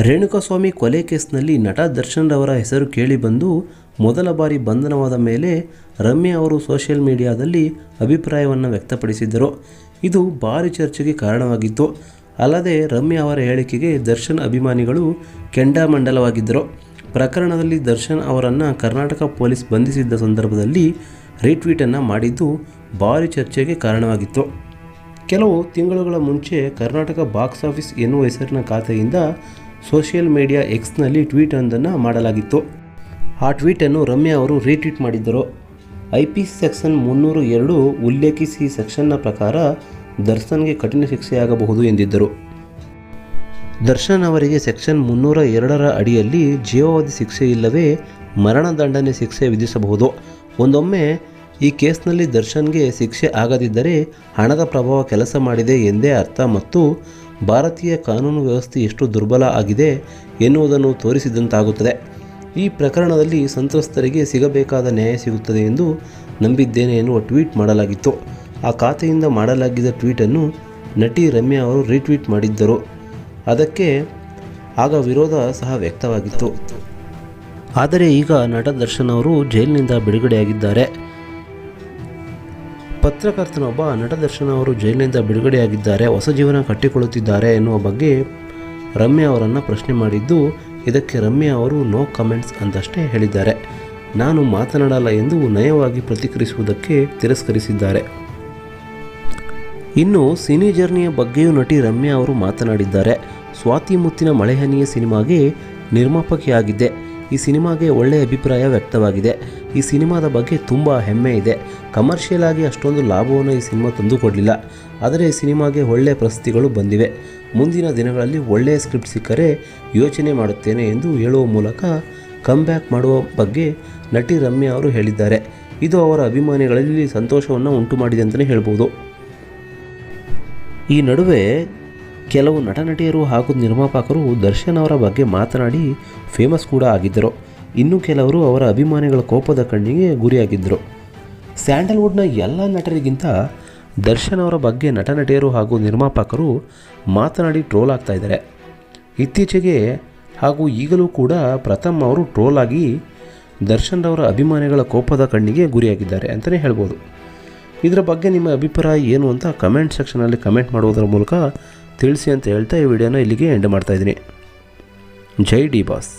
ರೇಣುಕಾಸ್ವಾಮಿ ಕೊಲೆ ಕೇಸ್ನಲ್ಲಿ ನಟ ದರ್ಶನ್ ರವರ ಹೆಸರು ಕೇಳಿಬಂದು ಮೊದಲ ಬಾರಿ ಬಂಧನವಾದ ಮೇಲೆ ರಮ್ಯಾ ಅವರು ಸೋಷಿಯಲ್ ಮೀಡಿಯಾದಲ್ಲಿ ಅಭಿಪ್ರಾಯವನ್ನು ವ್ಯಕ್ತಪಡಿಸಿದ್ದರು. ಇದು ಭಾರಿ ಚರ್ಚೆಗೆ ಕಾರಣವಾಗಿತ್ತು. ಅಲ್ಲದೆ ರಮ್ಯಾ ಅವರ ಹೇಳಿಕೆಗೆ ದರ್ಶನ್ ಅಭಿಮಾನಿಗಳು ಕೆಂಡಾಮಂಡಲವಾಗಿದ್ದರು. ಪ್ರಕರಣದಲ್ಲಿ ದರ್ಶನ್ ಅವರನ್ನು ಕರ್ನಾಟಕ ಪೊಲೀಸ್ ಬಂಧಿಸಿದ್ದ ಸಂದರ್ಭದಲ್ಲಿ ರೀಟ್ವೀಟನ್ನು ಮಾಡಿದ್ದು ಭಾರಿ ಚರ್ಚೆಗೆ ಕಾರಣವಾಗಿತ್ತು. ಕೆಲವು ತಿಂಗಳುಗಳ ಮುಂಚೆ ಕರ್ನಾಟಕ ಬಾಕ್ಸ್ ಆಫೀಸ್ ಎನ್ನುವ ಹೆಸರಿನ ಖಾತೆಯಿಂದ ಸೋಷಿಯಲ್ ಮೀಡಿಯಾ ಎಕ್ಸ್ನಲ್ಲಿ ಟ್ವೀಟ್ ಒಂದನ್ನು ಮಾಡಲಾಗಿತ್ತು. ಆ ಟ್ವೀಟನ್ನು ರಮ್ಯಾ ಅವರು ರೀಟ್ವೀಟ್ ಮಾಡಿದ್ದರು. ಐ ಪಿ ಸೆಕ್ಷನ್ ಮುನ್ನೂರು ಎರಡು ಉಲ್ಲೇಖಿಸಿ ಸೆಕ್ಷನ್ನ ಪ್ರಕಾರ ದರ್ಶನ್ಗೆ ಕಠಿಣ ಶಿಕ್ಷೆಯಾಗಬಹುದು ಎಂದಿದ್ದರು. ದರ್ಶನ್ ಅವರಿಗೆ ಸೆಕ್ಷನ್ ಮುನ್ನೂರ ಎರಡರ ಅಡಿಯಲ್ಲಿ ಜೀವಾವಧಿ ಶಿಕ್ಷೆ ಇಲ್ಲವೇ ಮರಣದಂಡನೆ ಶಿಕ್ಷೆ ವಿಧಿಸಬಹುದು. ಒಂದೊಮ್ಮೆ ಈ ಕೇಸ್ನಲ್ಲಿ ದರ್ಶನ್ಗೆ ಶಿಕ್ಷೆ ಆಗದಿದ್ದರೆ ಹಣದ ಪ್ರಭಾವ ಕೆಲಸ ಮಾಡಿದೆ ಎಂದೇ ಅರ್ಥ ಮತ್ತು ಭಾರತೀಯ ಕಾನೂನು ವ್ಯವಸ್ಥೆ ಎಷ್ಟು ದುರ್ಬಲ ಆಗಿದೆ ಎನ್ನುವುದನ್ನು ತೋರಿಸಿದಂತಾಗುತ್ತದೆ. ಈ ಪ್ರಕರಣದಲ್ಲಿ ಸಂತ್ರಸ್ತರಿಗೆ ಸಿಗಬೇಕಾದ ನ್ಯಾಯ ಸಿಗುತ್ತದೆ ಎಂದು ನಂಬಿದ್ದೇನೆ ಎನ್ನುವ ಟ್ವೀಟ್ ಮಾಡಲಾಗಿತ್ತು. ಆ ಖಾತೆಯಿಂದ ಮಾಡಲಾಗಿದ್ದ ಟ್ವೀಟನ್ನು ನಟಿ ರಮ್ಯಾ ಅವರು ರೀಟ್ವೀಟ್ ಮಾಡಿದ್ದರು. ಅದಕ್ಕೆ ಆಗ ವಿರೋಧ ಸಹ ವ್ಯಕ್ತವಾಗಿತ್ತು. ಆದರೆ ಈಗ ನಟ ದರ್ಶನ್ ಅವರು ಜೈಲಿನಿಂದ ಬಿಡುಗಡೆಯಾಗಿದ್ದಾರೆ. ಪತ್ರಕರ್ತನೊಬ್ಬ ನಟ ದರ್ಶನ್ ಅವರು ಜೈಲಿನಿಂದ ಬಿಡುಗಡೆಯಾಗಿದ್ದಾರೆ, ಹೊಸ ಜೀವನ ಕಟ್ಟಿಕೊಳ್ಳುತ್ತಿದ್ದಾರೆ ಎನ್ನುವ ಬಗ್ಗೆ ರಮ್ಯಾ ಅವರನ್ನು ಪ್ರಶ್ನೆ ಮಾಡಿದ್ದು, ಇದಕ್ಕೆ ರಮ್ಯಾ ಅವರು ನೋ ಕಮೆಂಟ್ಸ್ ಅಂತಷ್ಟೇ ಹೇಳಿದ್ದಾರೆ. ನಾನು ಮಾತನಾಡಲ್ಲ ಎಂದು ನಯವಾಗಿ ಪ್ರತಿಕ್ರಿಯಿಸುವುದಕ್ಕೆ ತಿರಸ್ಕರಿಸಿದ್ದಾರೆ. ಇನ್ನು ಸಿನಿ ಜರ್ನಿಯ ಬಗ್ಗೆಯೂ ನಟಿ ರಮ್ಯಾ ಅವರು ಮಾತನಾಡಿದ್ದಾರೆ. ಸ್ವಾತಿ ಮುತ್ತಿನ ಮಳೆಹನಿಯ ಸಿನಿಮಾಗೆ ನಿರ್ಮಾಪಕಿಯಾಗಿದ್ದೆ. ಈ ಸಿನಿಮಾಗೆ ಒಳ್ಳೆಯ ಅಭಿಪ್ರಾಯ ವ್ಯಕ್ತವಾಗಿದೆ. ಈ ಸಿನಿಮಾದ ಬಗ್ಗೆ ತುಂಬ ಹೆಮ್ಮೆ ಇದೆ. ಕಮರ್ಷಿಯಲ್ ಆಗಿ ಅಷ್ಟೊಂದು ಲಾಭವನ್ನು ಈ ಸಿನಿಮಾ ತಂದುಕೊಡಲಿಲ್ಲ. ಆದರೆ ಈ ಸಿನಿಮಾಗೆ ಒಳ್ಳೆಯ ಪ್ರಶಸ್ತಿಗಳು ಬಂದಿವೆ. ಮುಂದಿನ ದಿನಗಳಲ್ಲಿ ಒಳ್ಳೆಯ ಸ್ಕ್ರಿಪ್ಟ್ ಸಿಕ್ಕರೆ ಯೋಚನೆ ಮಾಡುತ್ತೇನೆ ಎಂದು ಹೇಳುವ ಮೂಲಕ ಕಮ್ಬ್ಯಾಕ್ ಮಾಡುವ ಬಗ್ಗೆ ನಟಿ ರಮ್ಯಾ ಅವರು ಹೇಳಿದ್ದಾರೆ. ಇದು ಅವರ ಅಭಿಮಾನಿಗಳಲ್ಲಿ ಸಂತೋಷವನ್ನು ಉಂಟು ಮಾಡಿದೆ ಅಂತಲೇ ಹೇಳ್ಬೋದು. ಈ ನಡುವೆ ಕೆಲವು ನಟ ನಟಿಯರು ಹಾಗೂ ನಿರ್ಮಾಪಕರು ದರ್ಶನ್ ಅವರ ಬಗ್ಗೆ ಮಾತನಾಡಿ ಫೇಮಸ್ ಕೂಡ ಆಗಿದ್ದರು. ಇನ್ನು ಕೆಲವರು ಅವರ ಅಭಿಮಾನಿಗಳ ಕೋಪದ ಕಣ್ಣಿಗೆ ಗುರಿಯಾಗಿದ್ದರು. ಸ್ಯಾಂಡಲ್ವುಡ್ನ ಎಲ್ಲ ನಟರಿಗಿಂತ ದರ್ಶನ್ ಅವರ ಬಗ್ಗೆ ನಟ ನಟಿಯರು ಹಾಗೂ ನಿರ್ಮಾಪಕರು ಮಾತನಾಡಿ ಟ್ರೋಲ್ ಆಗ್ತಾ ಇದ್ದಾರೆ. ಇತ್ತೀಚೆಗೆ ಹಾಗೂ ಈಗಲೂ ಕೂಡ ಪ್ರಥಮ್ ಅವರು ಟ್ರೋಲ್ ಆಗಿ ದರ್ಶನ್ ಅವರ ಅಭಿಮಾನಿಗಳ ಕೋಪದ ಕಣ್ಣಿಗೆ ಗುರಿಯಾಗಿದ್ದಾರೆ ಅಂತಲೇ ಹೇಳ್ಬೋದು. ಇದರ ಬಗ್ಗೆ ನಿಮ್ಮ ಅಭಿಪ್ರಾಯ ಏನು ಅಂತ ಕಮೆಂಟ್ ಸೆಕ್ಷನಲ್ಲಿ ಕಮೆಂಟ್ ಮಾಡುವುದರ ಮೂಲಕ ತಿಳಿಸಿ ಅಂತ ಹೇಳ್ತಾ ಈ ವಿಡಿಯೋನ ಇಲ್ಲಿಗೆ ಎಂಡ್ ಮಾಡ್ತಾಯಿದ್ದೀನಿ ಜೈ ಡಿ ಬಾಸ್.